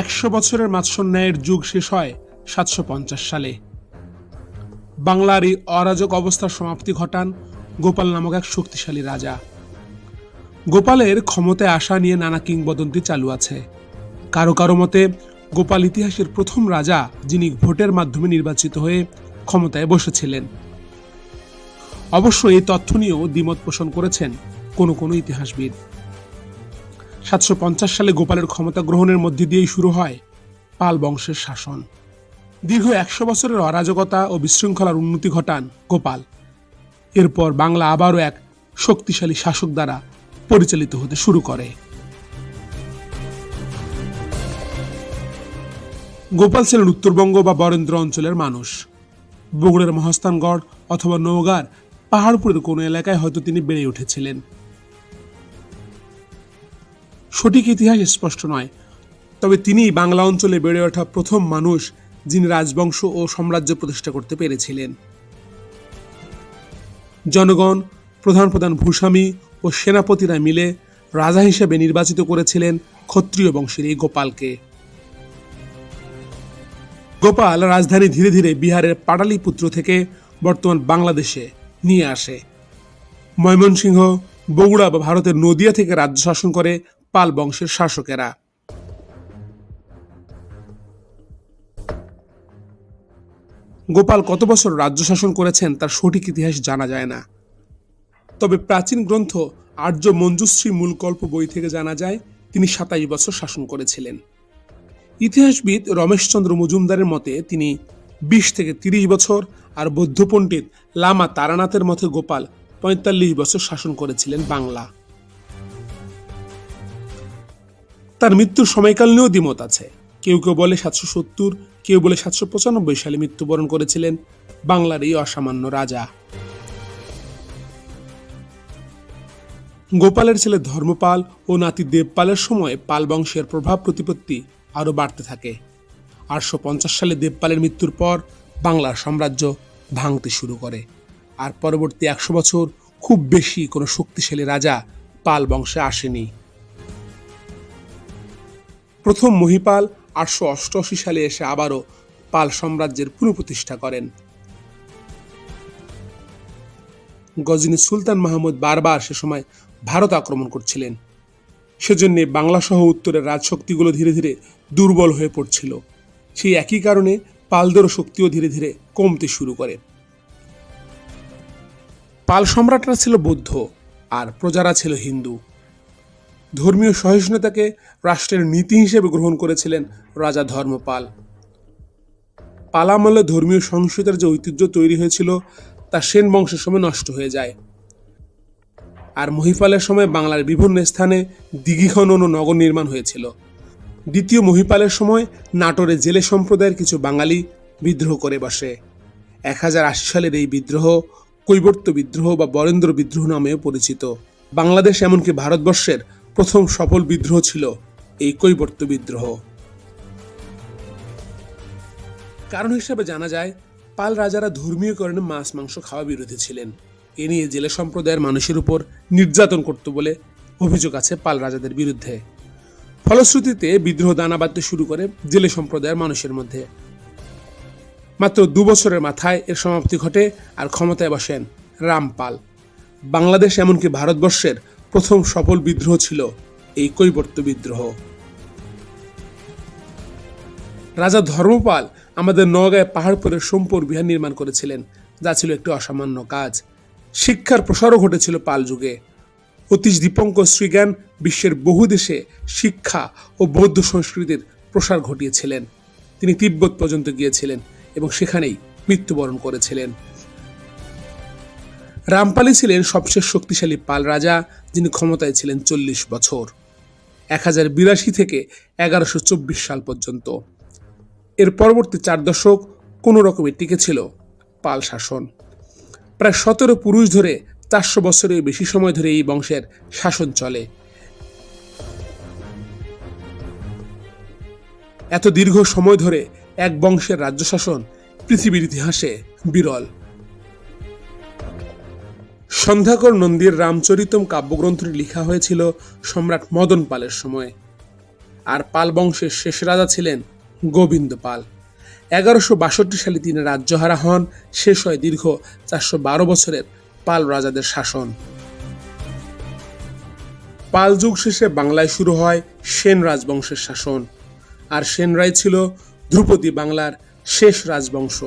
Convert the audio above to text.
একশো বছরের মাৎসন্যায়ের যুগ শেষ হয় সাতশো পঞ্চাশ সালে। বাংলার এই অরাজক অবস্থার সমাপ্তি ঘটান গোপাল নামক এক শক্তিশালী রাজা। গোপালের ক্ষমতায় আসা নিয়ে নানা কিংবদন্তি চালু আছে। কারও কারও মতে, গোপাল ইতিহাসের প্রথম রাজা যিনি ভোটের মাধ্যমে নির্বাচিত হয়ে ক্ষমতায় বসেছিলেন। অবশ্য এই তথ্য নিয়েও দ্বিমত পোষণ করেছেন কোনো কোনো ইতিহাসবিদ। সাতশো পঞ্চাশ সালে গোপালের ক্ষমতা গ্রহণের মধ্যে দিয়েই শুরু হয় পাল বংশের শাসন। দীর্ঘ একশো বছরের অরাজকতা ও বিশৃঙ্খলার উন্নতি ঘটান গোপাল। এরপর বাংলা আবারও এক শক্তিশালী শাসক দ্বারা পরিচালিত হতে শুরু করে। গোপাল ছিলেন উত্তরবঙ্গ বা বরেন্দ্র অঞ্চলের মানুষ। বগুড়ার মহাস্থানগড় অথবা নওগাঁর পাহাড়পুরের কোনো এলাকায় হয়তো তিনি বেড়ে উঠেছিলেন। সঠিক ইতিহাস স্পষ্ট নয়। তবে তিনি বাংলা অঞ্চলে বেড়ে ওঠা প্রথম মানুষ যিনি রাজবংশ ও সাম্রাজ্য প্রতিষ্ঠা করতে পেরেছিলেন। জনগণ, প্রধান প্রধান ভূস্বামী ও সেনাপতিরা মিলে রাজা হিসেবে নির্বাচিত করেছিলেন ক্ষত্রিয় বংশের এই গোপালকে। গোপাল রাজধানী ধীরে ধীরে বিহারের পাটালিপুত্র থেকে বর্তমান বাংলাদেশে নিয়ে আসে। ময়মনসিংহ, বগুড়া বা ভারতের নদিয়া থেকে রাজ্য শাসন করে পাল বংশের শাসকেরা। গোপাল কত বছর রাজ্য শাসন করেছেন তার সঠিক ইতিহাস জানা যায় না। তবে প্রাচীন গ্রন্থ আর্য মঞ্জুশ্রী মূলকল্প বই থেকে জানা যায়, তিনি সাতাশ বছর শাসন করেছিলেন। ইতিহাসবিদ রমেশচন্দ্র মজুমদারের মতে, তিনি বিশ থেকে তিরিশ বছর আর বৌদ্ধ পণ্ডিত লামা তারানাথের মতে গোপাল পঁয়তাল্লিশ বছর শাসন করেছিলেন বাংলা। তার মৃত্যুর সময়কাল নিয়েও দ্বিমত আছে। কেউ কেউ বলে সাতশো সত্তর, কেউ বলে সাতশো পঁচানব্বই সালে মৃত্যুবরণ করেছিলেন বাংলার এই অসামান্য রাজা। গোপালের ছেলে ধর্মপাল ও নাতি দেবপালের সময় পাল বংশের প্রভাব প্রতিপত্তি আরও বাড়তে থাকে। আটশো পঞ্চাশ সালে দেবপালের মৃত্যুর পর বাংলার সাম্রাজ্য ভাঙতে শুরু করে। আর পরবর্তী একশো বছর খুব বেশি কোনো শক্তিশালী রাজা পাল বংশে আসেনি। প্রথম মহিপাল আটশো অষ্টআশি সালে এসে আবারও পাল সাম্রাজ্যের পুনঃপ্রতিষ্ঠা করেন। গজনী সুলতান মাহমুদ বারবার সে সময় ভারত আক্রমণ করছিলেন। সেজন্য বাংলা সহ উত্তরের রাজশক্তিগুলো ধীরে ধীরে দুর্বল হয়ে পড়ছিল। সেই একই কারণে পালদেরও শক্তিও ধীরে ধীরে কমতে শুরু করে। পাল সম্রাটরা ছিল বৌদ্ধ আর প্রজারা ছিল হিন্দু। ধর্মীয় সহিষ্ণুতাকে রাষ্ট্রের নীতি হিসেবে গ্রহণ করেছিলেন রাজা ধর্মপাল। পালামলে ধর্মীয় সহিংসতার যে ঐতিহ্য তৈরি হয়েছিল, তা সেন বংশের সময় নষ্ট হয়ে যায়। আর মহিপালের সময় বাংলার বিভিন্ন স্থানে দিঘি খনন ও নগর নির্মাণ হয়েছিল। দ্বিতীয় মহিপালের সময় নাটোরে জেলে সম্প্রদায়ের কিছু বাঙালি বিদ্রোহ করে বসে। এক হাজার আশি সালের এই বিদ্রোহ কৈবর্ত বিদ্রোহ বা বরেন্দ্র বিদ্রোহ নামেও পরিচিত। বাংলাদেশ এমনকি ভারতবর্ষের প্রথম সফল বিদ্রোহ ছিল এই কৈবর্ত বিদ্রোহ। কারণ হিসেবে জানা যায়, পাল রাজারা ধর্মীয় কারণে মাছ, মাংস, খাওয়া বিরোধী ছিলেন। এ নিয়ে জেলে সম্প্রদায়ের মানুষের উপর নির্যাতন করত বলে অভিযোগ আছে পাল রাজাদের বিরুদ্ধে। ফলশ্রুতিতে বিদ্রোহ দানা বাঁধতে শুরু করে জেলে সম্প্রদায়ের মানুষের মধ্যে। মাত্র দু বছরের মাথায় এর সমাপ্তি ঘটে আর ক্ষমতায় বসেন রামপাল। বাংলাদেশ এমনকি ভারতবর্ষের প্রথম সফল বিদ্রোহ ছিল এই কৈবর্ত বিদ্রোহ। রাজা ধর্মপাল আমাদের নগাঁয় পাহাড়পুরের সোমপুর বিহার নির্মাণ করেছিলেন, যা ছিল একটি অসামান্য কাজ। শিক্ষার প্রসারও ঘটেছিল পাল যুগে। অতীশ দীপঙ্কর শ্রীজ্ঞান বিশ্বের বহু দেশে শিক্ষা ও বৌদ্ধ সংস্কৃতির প্রসার ঘটিয়েছিলেন। তিনি তিব্বত পর্যন্ত গিয়েছিলেন এবং সেখানেই মৃত্যুবরণ করেছিলেন। রামপালি ছিলেন সবচেয়ে শক্তিশালী পাল রাজা, যিনি ক্ষমতায় ছিলেন চল্লিশ বছর। এক হাজার বিরাশি থেকে এগারোশো চব্বিশ সাল পর্যন্ত। এর পরবর্তী চার দশক কোনো রকমে টিকে ছিল পাল শাসন। প্রায় সতেরো পুরুষ ধরে চারশো বছরের বেশি সময় ধরে এই বংশের শাসন চলে। এত দীর্ঘ সময় ধরে এক বংশের রাজ্য শাসন পৃথিবীর ইতিহাসে বিরল। সন্ধ্যাকর নন্দীর রামচরিতম কাব্যগ্রন্থটি লেখা হয়েছিল সম্রাট মদন পালের সময়। আর পাল বংশের শেষ রাজা ছিলেন গোবিন্দ পাল। এগারোশো বাষট্টি সালে তিনি রাজ্যহারা হন, শেষ হয় দীর্ঘ চারশো বারো বছরের পাল রাজাদের শাসন। পাল যুগ শেষে বাংলায় শুরু হয় সেন রাজবংশের শাসন। আর সেনরাই ছিল ধ্রুপদী বাংলার শেষ রাজবংশ।